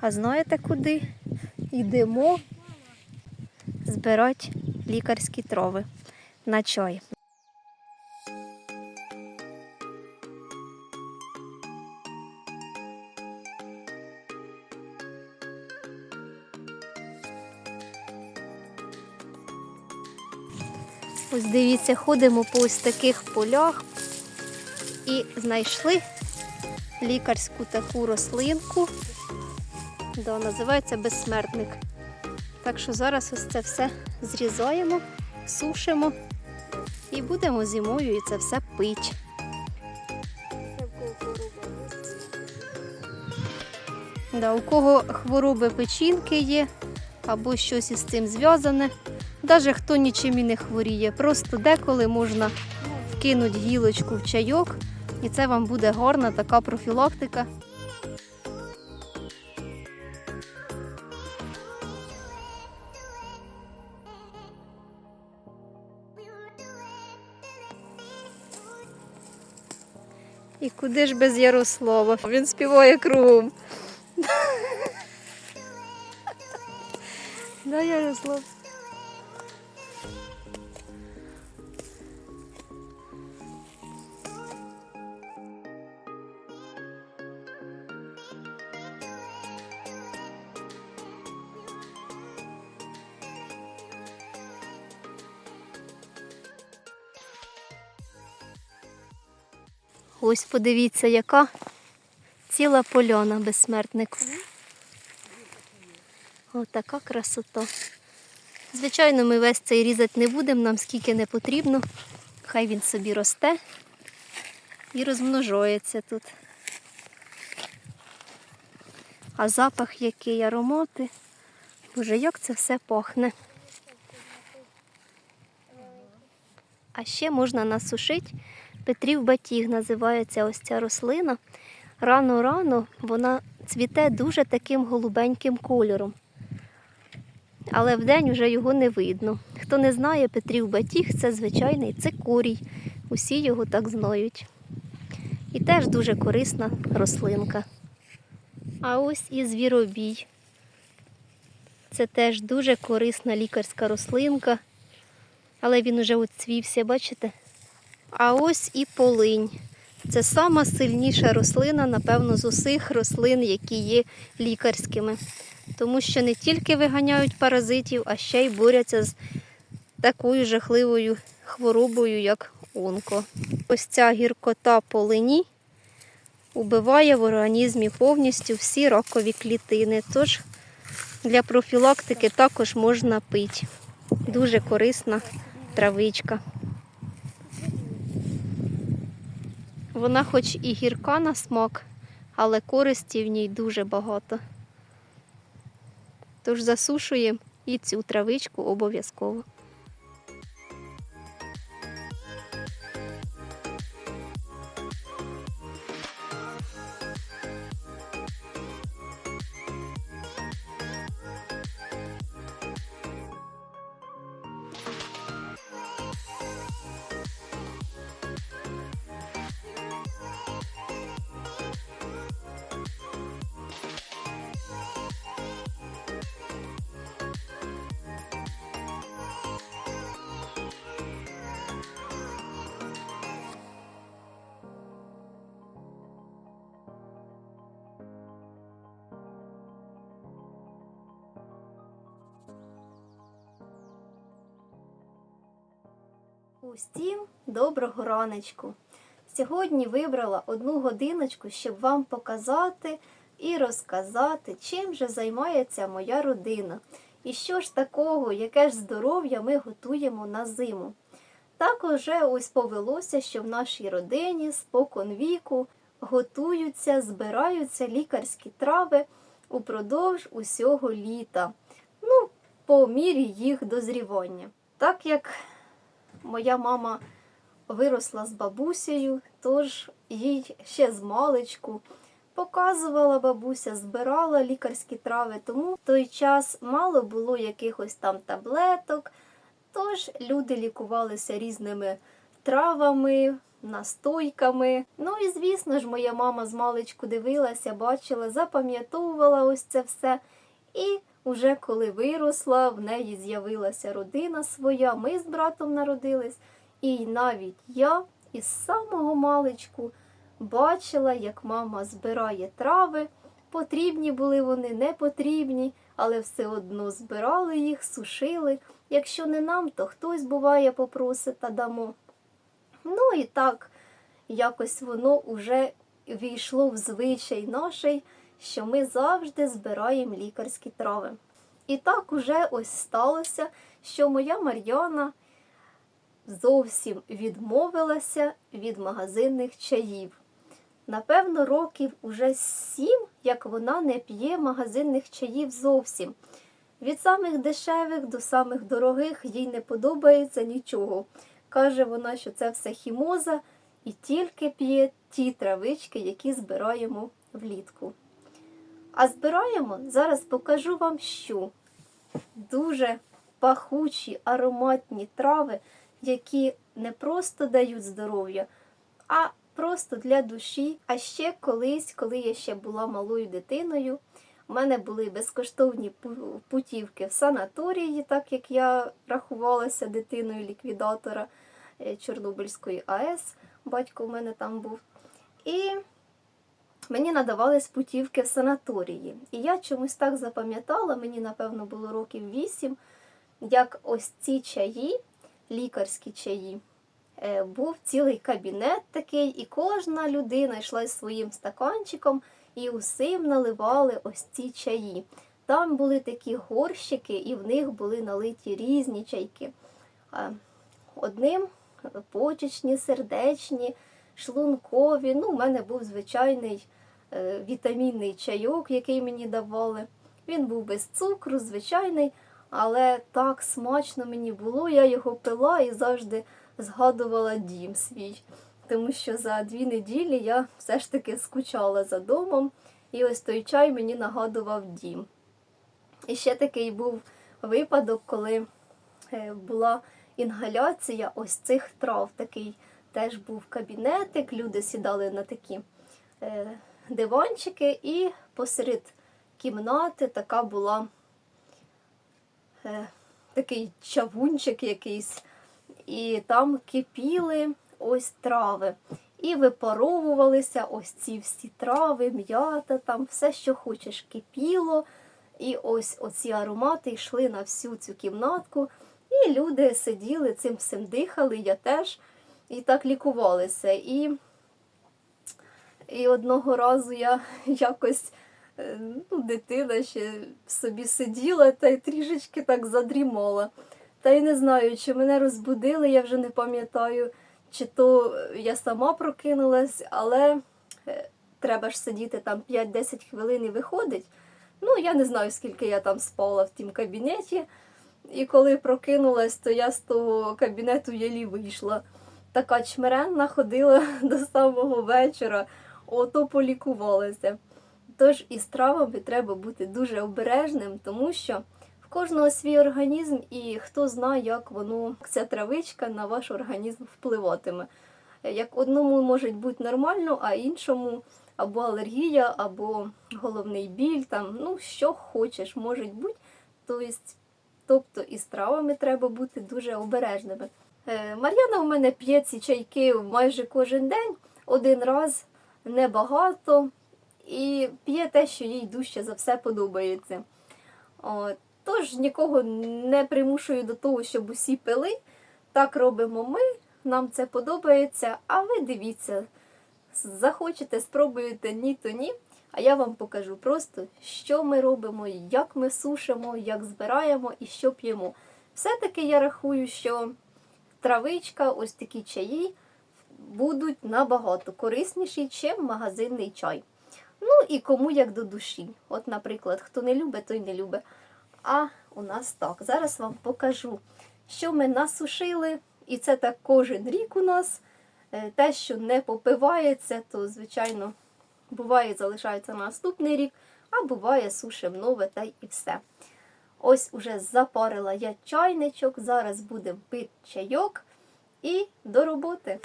А знаєте куди? Йдемо збирати лікарські трави на чай. Ось дивіться, ходимо по ось таких полях і знайшли лікарську таку рослинку. Да, називається безсмертник. Так що зараз ось це все зрізаємо, сушимо і будемо зимою і це все пити. Да, у кого хвороби печінки є або щось із цим зв'язане, навіть хто нічим і не хворіє, просто деколи можна вкинути гілочку в чайок, і це вам буде гарна така профілактика. І куди ж без Ярослава? Він співає кругом. Да, Ярослав. Ось подивіться, яка ціла поляна безсмертнику. Отака красота. Звичайно, ми весь цей різати не будемо, нам скільки не потрібно. Хай він собі росте і розмножується тут. А запах який, аромати. Боже, як це все пахне. А ще можна насушити. Петрів батіг називається ось ця рослина. Рано-рано вона цвіте дуже таким голубеньким кольором. Але вдень вже його не видно. Хто не знає, Петрів батіг це звичайний цикорій. Усі його так знають. І теж дуже корисна рослинка. А ось і звіробій. Це теж дуже корисна лікарська рослинка. Але він уже оцвівся, бачите? А ось і полинь. Це сама сильніша рослина, напевно, з усіх рослин, які є лікарськими. Тому що не тільки виганяють паразитів, а ще й борються з такою жахливою хворобою, як онко. Ось ця гіркота полині убиває в організмі повністю всі ракові клітини. Тож для профілактики також можна пити. Дуже корисна травичка. Вона хоч і гірка на смак, але користі в ній дуже багато. Тож засушуємо і цю травичку обов'язково. Усім доброго раночку! Сьогодні вибрала одну годиночку, щоб вам показати і розказати, чим же займається моя родина. І що ж такого, яке ж здоров'я ми готуємо на зиму. Так уже ось повелося, що в нашій родині спокон віку готуються, збираються лікарські трави упродовж усього літа. Ну, по мірі їх дозрівання. Так як моя мама виросла з бабусею, тож їй ще з маличку показувала бабуся, збирала лікарські трави, тому в той час мало було якихось там таблеток. Тож люди лікувалися різними травами, настойками. Ну і звісно ж, моя мама з маличку дивилася, бачила, запам'ятовувала ось це все. І уже коли виросла, в неї з'явилася родина своя, ми з братом народились, і навіть я із самого маличку бачила, як мама збирає трави. Потрібні були вони, не потрібні, але все одно збирали їх, сушили. Якщо не нам, то хтось буває попросить та дамо. Ну і так, якось воно уже війшло в звичай нашій, що ми завжди збираємо лікарські трави. І так уже ось сталося, що моя Мар'яна зовсім відмовилася від магазинних чаїв. Напевно, років уже сім, як вона не п'є магазинних чаїв зовсім. Від самих дешевих до самих дорогих їй не подобається нічого. Каже вона, що це все хімоза і тільки п'є ті травички, які збираємо влітку. А збираємо, зараз покажу вам, що дуже пахучі, ароматні трави, які не просто дають здоров'я, а просто для душі. А ще колись, коли я ще була малою дитиною, у мене були безкоштовні путівки в санаторії, так як я рахувалася дитиною ліквідатора е, Чорнобильської АЕС. Батько у мене там був. І мені надавались путівки в санаторії. І я чомусь так запам'ятала, мені, напевно, було років 8, як ось ці чаї, лікарські чаї, е, був цілий кабінет такий, і кожна людина йшла зі своїм стаканчиком і усім наливали ось ці чаї. Там були такі горщики, і в них були налиті різні чайки. Одним почечні, сердечні, шлункові. Ну, у мене був звичайний вітамінний чайок, який мені давали. Він був без цукру, звичайний, але так смачно мені було. Я його пила і завжди згадувала дім свій. Тому що за дві неділі я все ж таки скучала за домом, і ось той чай мені нагадував дім. І ще такий був випадок, коли е, була інгаляція ось цих трав. Такий теж був кабінетик, люди сідали на такі диванчики, і посеред кімнати така була е, такий чавунчик якийсь, і там кипіли ось трави. І випаровувалися ось ці всі трави, м'ята, там все, що хочеш, кипіло. І ось оці аромати йшли на всю цю кімнатку. І люди сиділи, цим всім дихали, я теж, і так лікувалися. І, і одного разу я якось, е, ну, дитина ще собі сиділа та й трішечки так задрімала. Та й не знаю, чи мене розбудили, я вже не пам'ятаю, чи то я сама прокинулась, але е, треба ж сидіти там 5-10 хвилин і виходить. Ну, я не знаю, скільки я там спала в тім кабінеті. І коли прокинулась, то я з того кабінету єлі вийшла. Така чмиренна ходила до самого вечора, ото полікувалася. Тож із травами треба бути дуже обережним, тому що в кожного свій організм, і хто знає, як воно, ця травичка на ваш організм впливатиме. Як одному може бути нормально, а іншому або алергія, або головний біль, там, ну що хочеш, може бути. Тобто Тобто із травами треба бути дуже обережними. Е, Мар'яна у мене п'є ці чайки майже кожен день, один раз небагато, і п'є те, що їй дужче за все подобається. О, Тож нікого не примушую до того, щоб усі пили. Так робимо ми, нам це подобається, а ви дивіться, захочете, спробуєте, ні, то ні. А я вам покажу просто, що ми робимо, як ми сушимо, як збираємо і що п'ємо. Все-таки я рахую, що травичка, ось такі чаї будуть набагато корисніші, ніж магазинний чай. Ну і кому як до душі. От, наприклад, хто не любить, той не любить. А у нас так. Зараз вам покажу, що ми насушили. І це так кожен рік у нас. Е, Те, що не попивається, то, звичайно, буває, залишається на наступний рік, а буває сушим нове та й і все. Ось уже запарила я чайничок, зараз будемо пити чайок і до роботи.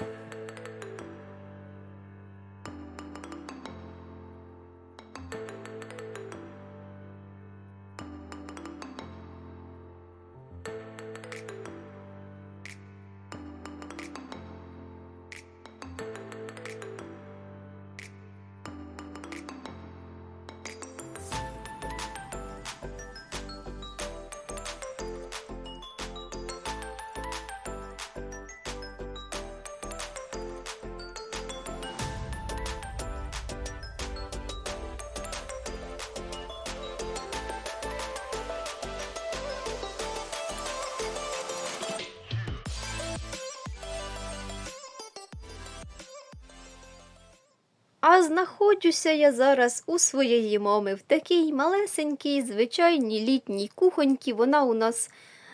А знаходжуся я зараз у своєї мами в такій малесенькій, звичайній літній кухоньці. Вона у нас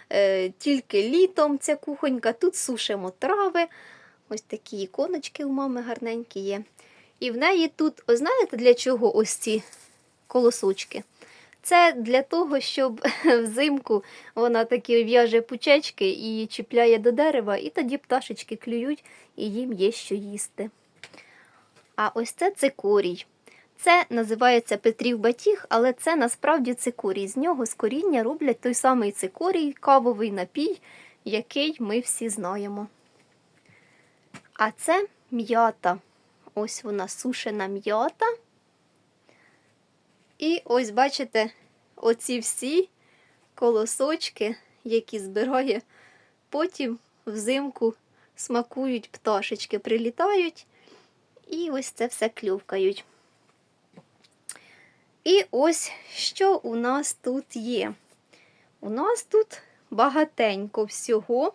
е, тільки літом ця кухонька. Тут сушимо трави. Ось такі іконочки у мами гарненькі є. І в неї тут, ось знаєте, для чого ось ці колосочки? Це для того, щоб взимку вона такі в'яже пучечки і чіпляє до дерева, і тоді пташечки клюють, і їм є що їсти. А ось це цикорій. Це називається Петрів батіг, але це насправді цикорій. З нього з коріння роблять той самий цикорій, кавовий напій, який ми всі знаємо. А це м'ята. Ось вона сушена м'ята. І ось бачите, оці всі колосочки, які збирає, потім взимку смакують пташечки, прилітають і ось це все клювкають. І ось що у нас тут є. У нас тут багатенько всього.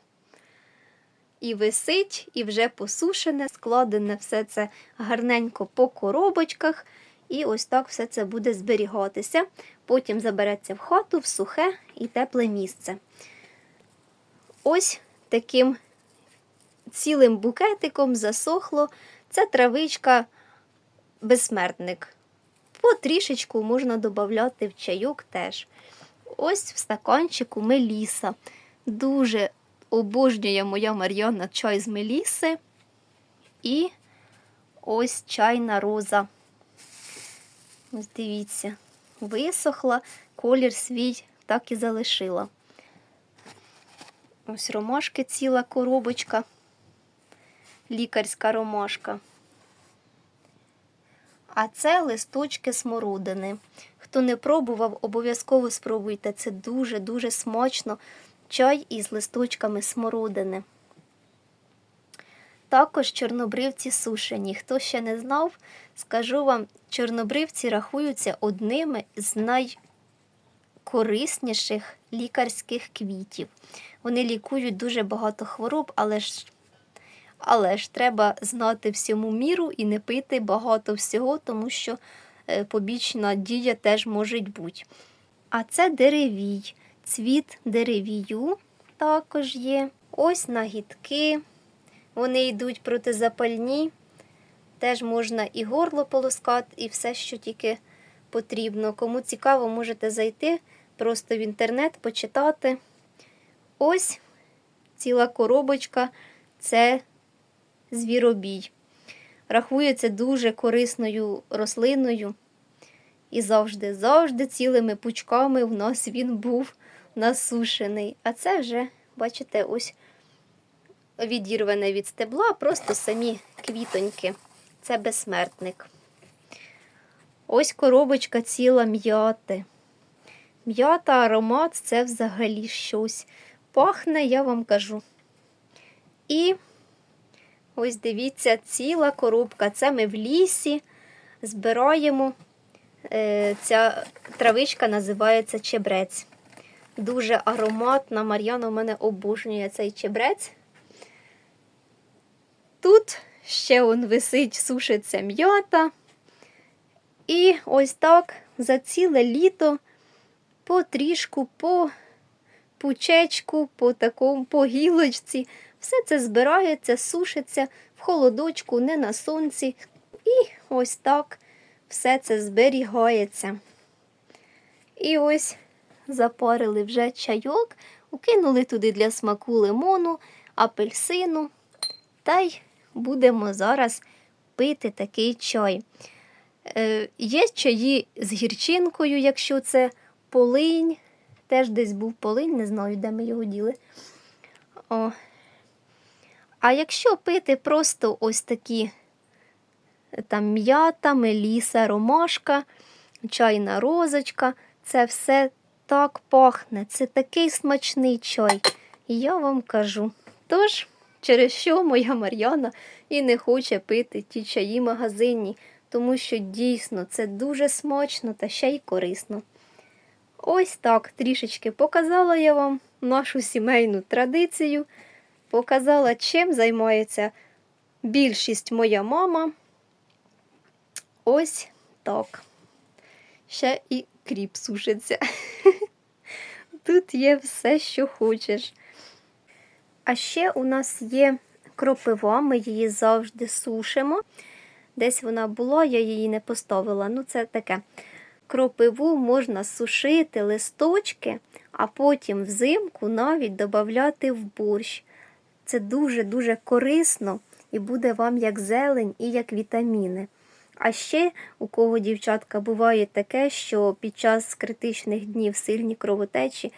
І висить, і вже посушене, складене все це гарненько по коробочках. І ось так все це буде зберігатися. Потім забереться в хату, в сухе і тепле місце. Ось таким цілим букетиком засохло. Це травичка безсмертник. Потрішечку можна додати в чайок теж. Ось в стаканчику меліса. Дуже обожнює моя Мар'яна чай з меліси. І ось чайна роза. Ось дивіться, висохла, колір свій так і залишила. Ось ромашки ціла коробочка, лікарська ромашка. А це листочки смородини. Хто не пробував, обов'язково спробуйте. Це дуже-дуже смачно. Чай із листочками смородини. Також чорнобривці сушені. Хто ще не знав, скажу вам, чорнобривці рахуються одними з найкорисніших лікарських квітів. Вони лікують дуже багато хвороб, але ж але ж треба знати всьому міру і не пити багато всього, тому що е, побічна дія теж може бути. А це деревій, цвіт деревію також є. Ось нагідки. Вони йдуть протизапальні. Теж можна і горло полоскати, і все, що тільки потрібно. Кому цікаво, можете зайти просто в інтернет, почитати. Ось ціла коробочка це звіробій. Рахується дуже корисною рослиною. І завжди, завжди цілими пучками в нас він був насушений. А це вже, бачите, ось відірване від стебла, просто самі квітоньки. Це безсмертник. Ось коробочка ціла м'яти. М'ята, аромат це взагалі щось. Пахне, я вам кажу. І ось дивіться, ціла коробка. Це ми в лісі збираємо. Е, Ця травичка називається чебрець. Дуже ароматна. Мар'яна у мене обожнює цей чебрець. Тут ще он висить, сушиться м'ята. І ось так за ціле літо по трішку, по пучечку, по такому по гілочці. Все це збирається, сушиться в холодочку, не на сонці. І ось так все це зберігається. І ось запарили вже чайок, укинули туди для смаку лимону, апельсину. Та й будемо зараз пити такий чай. Е, Є чаї з гірчинкою, якщо це полинь. Теж десь був полинь, не знаю, де ми його діли. О. А якщо пити просто ось такі там м'ята, меліса, ромашка, чайна розочка, це все так пахне, це такий смачний чай. Я вам кажу. Тож, через що моя Мар'яна і не хоче пити ті чаї магазинні, тому що дійсно це дуже смачно та ще й корисно. Ось так трішечки показала я вам нашу сімейну традицію, показала, чим займається більшість моя мама. ось так. Ще і кріп сушиться. Тут є все, що хочеш. А ще у нас є кропива, ми її завжди сушимо. Десь вона була, я її не поставила. Ну, це таке. Кропиву можна сушити листочки, а потім взимку навіть додати в борщ. Це дуже-дуже корисно і буде вам як зелень і як вітаміни. А ще у кого дівчатка буває таке, що під час критичних днів сильні кровотечі,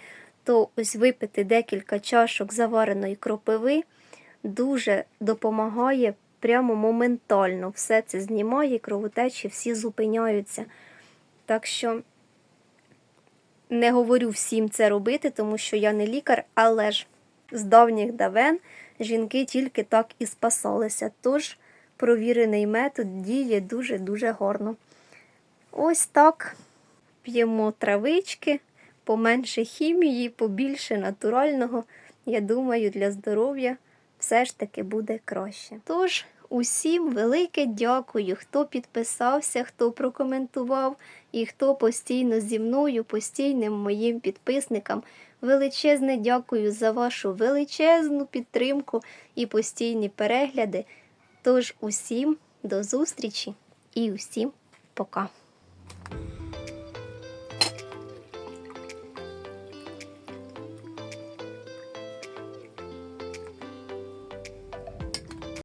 то ось випити декілька чашок завареної кропиви дуже допомагає прямо моментально. Все це знімає, кровотечі всі зупиняються. Так що не говорю всім це робити, тому що я не лікар, але ж з давніх давен жінки тільки так і спасалися. Тож провірений метод діє дуже-дуже гарно. Ось так п'ємо травички, поменше хімії, побільше натурального. Я думаю, для здоров'я все ж таки буде краще. Тож, усім велике дякую, хто підписався, хто прокоментував і хто постійно зі мною, постійним моїм підписникам. Величезне дякую за вашу величезну підтримку і постійні перегляди. Тож усім до зустрічі і усім пока.